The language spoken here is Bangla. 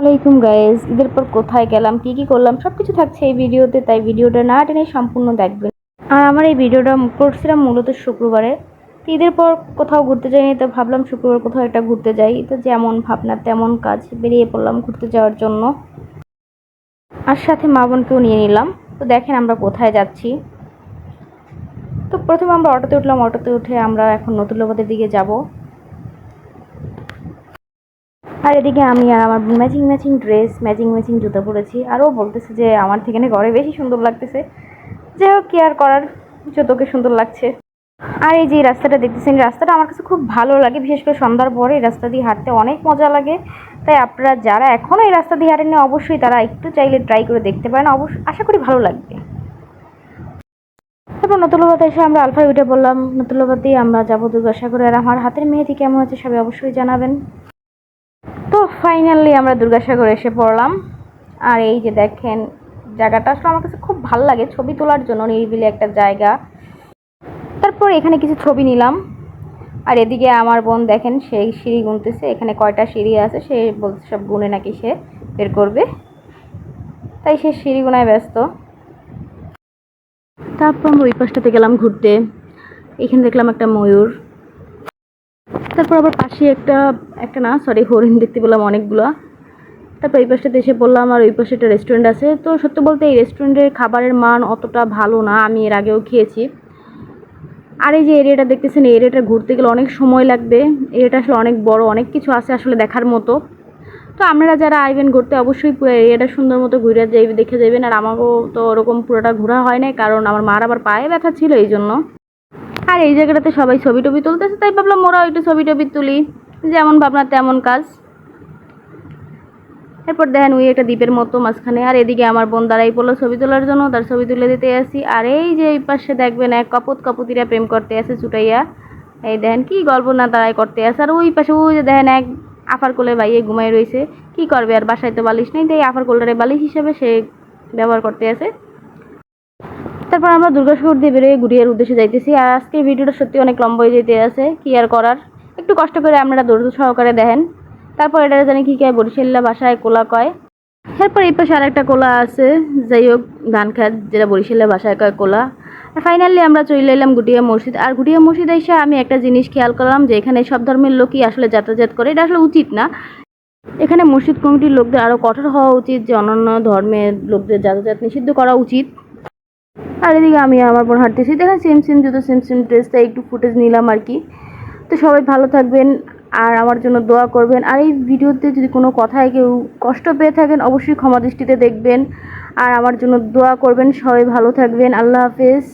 আসসালামাইকুম গাইজ ঈদের পর কোথায় গেলাম, কি কি করলাম সব কিছু থাকছে এই ভিডিওতে, তাই ভিডিওটা না টেনে সম্পূর্ণ দেখবেন। আর আমার এই ভিডিওটা করছিলাম মূলত শুক্রবারে। তো ঈদের পর কোথাও ঘুরতে যাইনি, তো ভাবলাম শুক্রবার কোথাও একটা ঘুরতে যাই। তো যেমন ভাবনা, তেমন কাজ, বেরিয়ে পড়লাম ঘুরতে যাওয়ার জন্য। আর সাথে মা বোনকেও নিয়ে নিলাম। তো দেখেন আমরা কোথায় যাচ্ছি। তো প্রথমে আমরা অটোতে উঠলাম, অটোতে উঠে আমরা এখন নতুনবাদের দিকে যাব। আর এদিকে আমি আর আমার matching matching dress matching matching জুতো পরেছি। আরও বলতেছে যে আমার থেকে না ঘরে বেশি সুন্দর লাগতেছে। যাই হোক কেয়ার করার? জুতোকে সুন্দর লাগছে। আর এই যে রাস্তাটা দেখতেছেন রাস্তাটা আমার কাছে খুব ভালো লাগে, বিশেষ করে সন্ধ্যার পরে এই রাস্তা দিয়ে হাঁটতে অনেক মজা লাগে। তাই আপনারা যারা এখনও এই রাস্তা দিয়ে হাঁটেন অবশ্যই তারা একটু চাইলে ট্রাই করে দেখতে পারেন। অবশ্য আশা করি ভালো লাগবে। তারপর নতুনবাতে এসে আমরা আলফা উঠে বললাম। নতুনবাতেই আমরা যাব দুর্গাসাগরে। আর আমার হাতের মেহেদি কেমন আছে সবাই অবশ্যই জানাবেন। ফাইনালি আমরা দুর্গাসাগর এসে পড়লাম। আর এই যে দেখেন, জায়গাটা আসলে আমার কাছে খুব ভালো লাগে। ছবি তোলার জন্য নিরিবিলি একটা জায়গা। তারপর এখানে কিছু ছবি নিলাম। আর এদিকে আমার বোন দেখেন সেই সিঁড়ি গুনতেছে। এখানে কয়টা সিঁড়ি আছে, সে বলছে সব গুনে নাকি সে বের করবে। তাই সে সিঁড়ি গুনায় ব্যস্ত। তারপর আমরা ওই পাশটাতে গেলাম ঘুরতে। এখানে দেখলাম একটা ময়ূর। তারপর আবার পাশে একটা একটা না সরি হরিণ দেখতে পেলাম অনেকগুলো। তারপর এই পাশটাতে এসে বললাম আর ওই পাশে একটা রেস্টুরেন্ট আছে। তো সত্যি বলতে এই রেস্টুরেন্টের খাবারের মান অতটা ভালো না, আমি এর আগেও খেয়েছি। আর এই যে এরিয়াটা দেখতেছেন, এই এরিয়াটা ঘুরতে গেলে অনেক সময় লাগবে। এরিয়াটা আসলে অনেক বড়, অনেক কিছু আছে আসলে দেখার মতো। তো আপনারা যারা আইবেন ঘুরতে, অবশ্যই পুরো এরিয়াটা সুন্দর মতো ঘুরে যাইবে, দেখে যাবেন আর আমাকেও তো ওরকম পুরোটা ঘোরা হয় না কারণ আমার মার আবার পায়ে ব্যথা ছিল এই জন্য আর এই জায়গাটাতে সবাই ছবি টবি তুলতেছে, তাই ভাবলাম ওরাও একটু ছবি টবি তুলি। যেমন ভাবনা তেমন কাজ। এরপর দেখেন ওই একটা দ্বীপের মতো মাঝখানে। আর এদিকে আমার বোন দাঁড়াই পড়ল ছবি তোলার জন্য, তার ছবি তুলে দিতে আসি। আর এই যে এই পাশে দেখবেন এক কপত কপতিরা প্রেম করতে আসে ছুটাইয়া এই দেখেন কি গল্প না তারাই করতে আসে। আর ওই পাশে ওই যে দেখেন এক আফার কোলে বাইয়ে ঘুমাই রয়েছে। কি করবে আর বাসায় তো বালিশ নেই, তাই আফার কোলটারে বালিশ হিসেবে সে ব্যবহার করতে আছে তারপর আমরা দুর্গাসাগর দিয়ে বেরোয় ঘুরিয়ার উদ্দেশ্যে যাইতেছি। আর আজকের ভিডিওটা সত্যি অনেক লম্বা হয়ে যেতে আছে, কি আর করার? একটু কষ্ট করে আপনারা দৌড় সহকারে দেখেন। তারপর এটা জানি কী কয় বরিশাল্লা ভাষায় কোলা কয়। এরপর এই পাশে আরেকটা কোলা আছে, যাই হোক, ধান খাত যেটা বরিশাল্লা ভাষায় কয় কোলা। আর ফাইনালি আমরা চলে এলাম গুটিয়া মসজিদ। আর গুটিয়া মসজিদ এসে আমি একটা জিনিস খেয়াল করলাম, যে এখানে সব ধর্মের লোকই আসলে যাতায়াত করে। এটা আসলে উচিত না। এখানে মসজিদ কমিটির লোকদের আরও কঠোর হওয়া উচিত, যে অন্যান্য ধর্মের লোকদের যাতায়াত নিষিদ্ধ করা উচিত। আর এদিকে আমি আমার বোন হাঁটতেছি। দেখেন সেম সেম জুতো সেম সেম ড্রেসটা একটু ফুটেজ নিলাম আর কি। তো সবাই ভালো থাকবেন আর আমার জন্য দোয়া করবেন। আর এই ভিডিওতে যদি কোনো কথায় কেউ কষ্ট পেয়ে থাকেন, অবশ্যই ক্ষমা দৃষ্টিতে দেখবেন। আর আমার জন্য দোয়া করবেন। সবাই ভালো থাকবেন। আল্লাহ হাফেজ।